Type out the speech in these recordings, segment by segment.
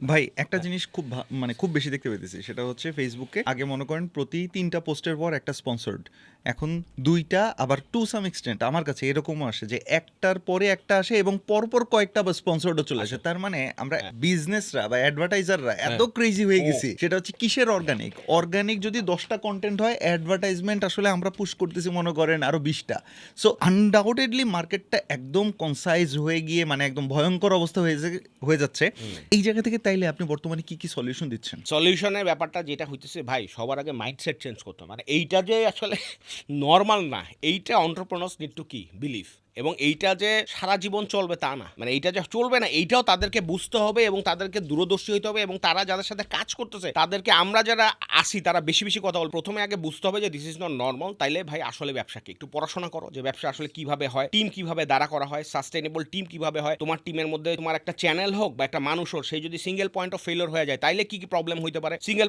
ভাই একটা জিনিস খুব মানে খুব বেশি দেখতে পেতেছি সেটা হচ্ছে ফেসবুকে আগে মনে করেন প্রতি তিনটা পোস্টের পর একটা স্পন্সর্ড এখন দুইটা আবার টু সাম এক্সটেন্ট আমার কাছে এরকমও আসে যে একটার পরে একটা আসে এবং পরপর কয়েকটা আবার স্পন্সর্ডও চলে আসে। তার মানে আমরা বিজনেসরা বা অ্যাডভার্টাইজাররা এত ক্রেজি হয়ে গেছি। সেটা হচ্ছে কিসের অর্গানিক অর্গানিক যদি দশটা কন্টেন্ট হয় অ্যাডভার্টাইজমেন্ট আসলে আমরা পুশ করতেছি মনে করেন আরও বিশটা। সো আনডাউটেডলি মার্কেটটা একদম কনসাইজ হয়ে গিয়ে মানে একদম ভয়ঙ্কর অবস্থা হয়ে হয়ে যাচ্ছে। এই জায়গা থেকে তাইলে আপনি বর্তমানে কি কি সলিউশন দিচ্ছেন? সলিউশনের ব্যাপারটা যেটা হইতেছে, ভাই, সবার আগে মাইন্ডসেট চেঞ্জ করতে মানে এইটা যে আসলে নর্মাল না, এইটা অন্টারপ্রনার্স নিড টু কি? বিলিভ এবং এইটা যে সারা জীবন চলবে তা না। মানে এইটা যে চলবে না, এইটাও তাদেরকে বুঝতে হবে এবং তাদেরকে দূরদর্শী হতে হবে এবং তারা যাদের সাথে কাজ করতেছে, তাদেরকে আমরা যারা আসি, তারা বেশি বেশি কথা বল। প্রথমে আগে বুঝতে হবে যে দিস ইজ নট নর্মাল তাইলে ভাই, আসলে ব্যবসা কি একটু পড়াশোনা করো, যে ব্যবসা আসলে কীভাবে হয়, টিম কীভাবে দাঁড়া করা হয় সাস্টেনেবল টিম কীভাবে হয়, তোমার টিমের মধ্যে তোমার একটা চ্যানেল হোক বা একটা মানুষ হোক সেই যদি সিঙ্গেল পয়েন্ট অফ ফেলিওর হয়ে যায়, তাইলে কি কি প্রবলেম হইতে পারে? সিঙ্গেল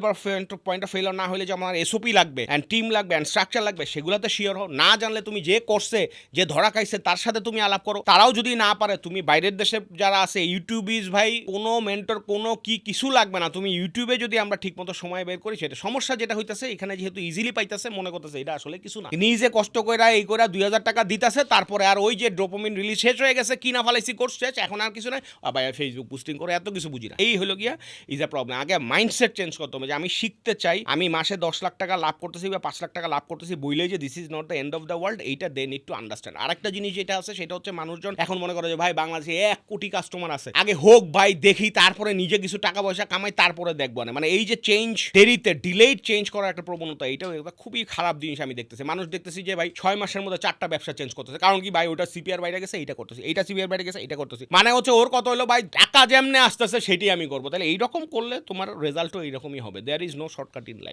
পয়েন্ট অফ ফেলিওর না হলে যে আমার এসওপি লাগবে অ্যান্ড টিম লাগবে অ্যান্ড স্ট্রাকচার লাগবে, সেগুলোতে শিওর হও। না জানলে তুমি যে করছে, যে ধরা খাইছে, তার সাথে তুমি আলাপ করো। তারাও যদি না পারে, তুমি বাইরের দেশে যারা আছে ইউটিউবিজ ভাই, কোনো মেন্টর কোনো কি কিছু লাগবে না। তুমি ইউটিউবে যদি আমরা ঠিকমতো সময় বের করি, সেটা সমস্যা যেটা হইতেছে, এখানে যেহেতু ইজিলি পাইতেছে, মনে করতেছে এটা আসলে কিছু না। নিজে কষ্ট করে এই করে দুই হাজার টাকা দিতেছে, তারপরে আর ওই যে ডোপামিন রিলিজ শেষ হয়ে গেছে, কিনা ফালাইছি কোর্স শেষ, এখন আর কিছু নাই। আবার ফেসবুক পোস্টিং করে এত কিছু বুঝি না। এই হলো গিয়া ইজ আ প্রবলেম আগে মাইন্ডসেট চেঞ্জ করতে হবে যে আমি শিখতে চাই, আমি মাসে দশ লাখ টাকা লাভ করতেছি বা পাঁচ লাখ টাকা লাভ করতেছি, বইলেই যে this is not the end of the world এইটা দে নিড টু আন্ডারস্ট্যান্ড আরেকটা জিনিস যেটা আছে সেটা হচ্ছে মানুষজন এখন মনে করে যে, ভাই, বাংলাদেশে এক কোটি কাস্টমার আছে। আগে হোক ভাই, দেখি, তারপরে নিজে কিছু টাকা পয়সা কামাই, তারপরে দেখব না মানে এই যে চেঞ্জ দেরিতে ডিলেড চেঞ্জ করার একটা প্রবণতা এইটাও একটা খুবই খারাপ জিনিস আমি দেখতেছি। মানুষ দেখতেছি যে, ভাই, ছয় মাসের মধ্যে চারটা ব্যবসা চেঞ্জ করতেছে। কারণ কি, ভাই, ওটা সিপিআর বাইরে গেছে, এইটা করতেছি, এইটা সিপিআর বাইরে গেছে এটা করতেছি। মানে হচ্ছে ওর কত হলো, ভাই, টাকা যেমনে আসতেছে সেটি আমি করব। তাহলে এইরকম করলে তোমার রেজাল্টও এইরকমই হবে। There is no shortcut in life